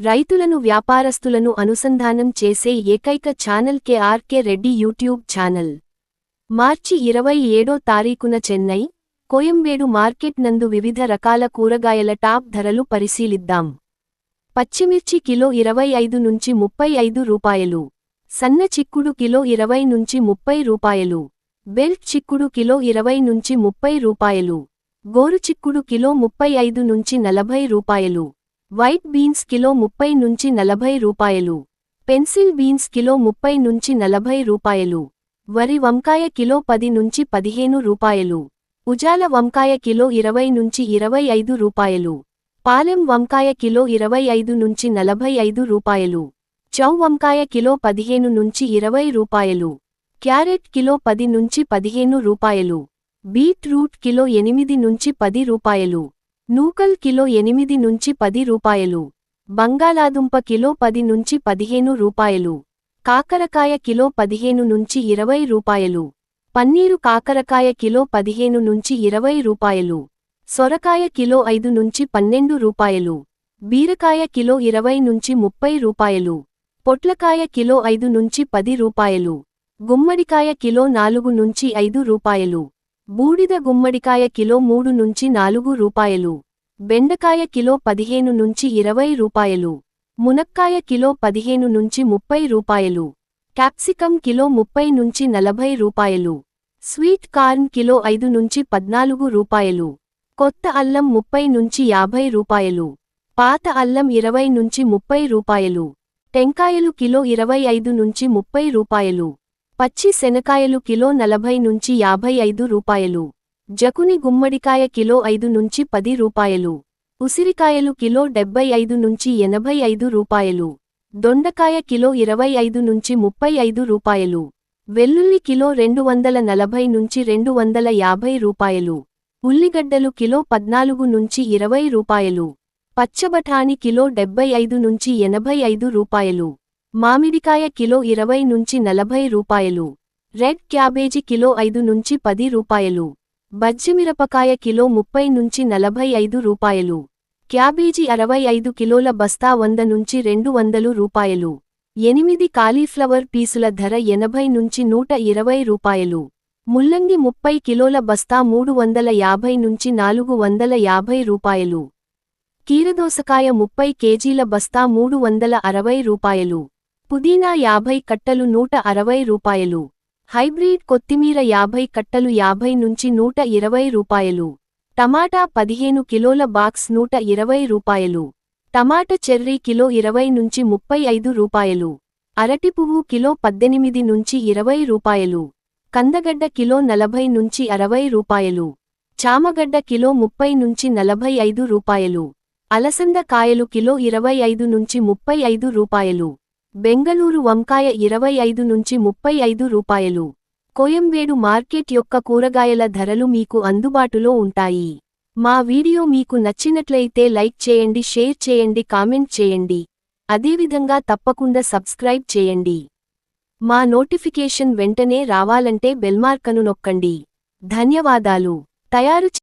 రైతులను వ్యాపారస్తులను అనుసంధానం చేసే ఏకైక channel K R K Reddy YouTube channel. మార్చి ఇరవై ఏడో తారీఖున చెన్నై కోయంబేడు మార్కెట్ నందు వివిధ రకాల కూరగాయల టాప్ ధరలు పరిశీలిద్దాం. పచ్చిమిర్చి కిలో ఇరవై ఐదు నుంచి ముప్పై ఐదు రూపాయలు. సన్న చిక్కుడు కిలో ఇరవై నుంచి ముప్పై రూపాయలు. బెల్ట్ చిక్కుడు కిలో ఇరవై నుంచి ముప్పై రూపాయలు. గోరు చిక్కుడు కిలో ముప్పై ఐదు నుంచి నలభై రూపాయలు. వైట్ బీన్స్ కిలో ముప్పై నుంచి నలభై రూపాయలు. పెన్సిల్ బీన్స్ కిలో ముప్పై నుంచి నలభై రూపాయలు. వరి వంకాయ కిలో పది నుంచి పదిహేను రూపాయలు. ఉజాల వంకాయ కిలో ఇరవై నుంచి ఇరవై ఐదు రూపాయలు. పాలెం వంకాయ కిలో ఇరవై ఐదు నుంచి నలభై ఐదు రూపాయలు. చౌ వంకాయ కిలో పదిహేను నుంచి ఇరవై రూపాయలు. క్యారెట్ కిలో పది నుంచి పదిహేను రూపాయలు. బీట్రూట్ కిలో ఎనిమిది నుంచి పది రూపాయలు. నూకల్ కిలో ఎనిమిది నుంచి పది రూపాయలు. బంగాళాదుంప కిలో పది నుంచి పదిహేను రూపాయలు. కాకరకాయ కిలో పదిహేను నుంచి ఇరవై రూపాయలు. పన్నీరు కాకరకాయ కిలో పదిహేను నుంచి ఇరవై రూపాయలు. సొరకాయ కిలో ఐదు నుంచి పన్నెండు రూపాయలు. బీరకాయ కిలో ఇరవై నుంచి ముప్పై రూపాయలు. పొట్లకాయ కిలో ఐదు నుంచి పది రూపాయలు. గుమ్మడికాయ కిలో నాలుగు నుంచి ఐదు రూపాయలు. బూడిద గుమ్మడికాయ కిలో మూడు నుంచి నాలుగు రూపాయలు. బెండకాయ కిలో పదిహేను నుంచి ఇరవై రూపాయలు. మునక్కాయ కిలో పదిహేను నుంచి ముప్పై రూపాయలు. క్యాప్సికం కిలో ముప్పై నుంచి నలభై రూపాయలు. స్వీట్ కార్న్ కిలో ఐదు నుంచి పద్నాలుగు రూపాయలు. కొత్త అల్లం ముప్పై నుంచి యాభై రూపాయలు. పాత అల్లం ఇరవై నుంచి ముప్పై రూపాయలు. టెంకాయలు కిలో ఇరవై ఐదు నుంచి ముప్పై రూపాయలు. పచ్చి శనకాయలు కిలో నలభై నుంచి యాభై ఐదు రూపాయలు. జకుని గుమ్మడికాయ కిలో ఐదు నుంచి పది రూపాయలు. ఉసిరికాయలు కిలో డెబ్బై ఐదు నుంచి ఎనభై ఐదు రూపాయలు. దొండకాయ కిలో ఇరవై ఐదు నుంచి ముప్పై ఐదు రూపాయలు. వెల్లుల్లి కిలో రెండు వందల నలభై నుంచి రెండు వందల యాభై రూపాయలు. ఉల్లిగడ్డలు కిలో పద్నాలుగు నుంచి ఇరవై రూపాయలు. పచ్చబఠాని కిలో డెబ్బై ఐదు నుంచి ఎనభై ఐదు రూపాయలు. మామిడికాయ కిలో ఇరవై నుంచి నలభై రూపాయలు. రెడ్ క్యాబేజీ కిలో ఐదు నుంచి పది రూపాయలు. బజ్జిమిరపకాయ కిలో ముప్పై నుంచి నలభై ఐదు రూపాయలు. క్యాబేజీ అరవై ఐదు కిలోల బస్తా వంద నుంచి రెండు వందలు రూపాయలు. ఎనిమిది కాలీఫ్లవర్ పీసుల ధర ఎనభై నుంచి నూట ఇరవై రూపాయలు. ముల్లంగి ముప్పై కిలోల బస్తా మూడు వందల యాభై నుంచి నాలుగు వందల యాభై రూపాయలు. కీరదోసకాయ ముప్పై కేజీల బస్తా మూడు వందల అరవై రూపాయలు. పుదీనా యాభై కట్టలు నూట అరవై రూపాయలు. హైబ్రిడ్ కొత్తిమీర యాభై కట్టలు యాభై నుంచి నూట ఇరవై రూపాయలు. టమాటా పదిహేను కిలోల బాక్స్ నూట ఇరవై రూపాయలు. టమాట చెర్రీ కిలో ఇరవై నుంచి ముప్పై ఐదు రూపాయలు. అరటి పువ్వు కిలో పద్దెనిమిది నుంచి ఇరవై రూపాయలు. కందగడ్డ కిలో నలభై నుంచి అరవై రూపాయలు. చామగడ్డ కిలో ముప్పై నుంచి నలభై ఐదు రూపాయలు. అలసంద కాయలు కిలో ఇరవై ఐదు నుంచి ముప్పై ఐదు రూపాయలు. బెంగళూరు వంకాయ ఇరవై ఐదు నుంచి ముప్పై ఐదు రూపాయలు. కోయంబేడు మార్కెట్ యొక్క కూరగాయల ధరలు మీకు అందుబాటులో ఉంటాయి. మా వీడియో మీకు నచ్చినట్లయితే లైక్ చేయండి షేర్ చేయండి కామెంట్ చేయండి. అదేవిధంగా తప్పకుండా సబ్స్క్రైబ్ చేయండి. మా నోటిఫికేషన్ వెంటనే రావాలంటే బెల్మార్కను నొక్కండి. ధన్యవాదాలు. తయారు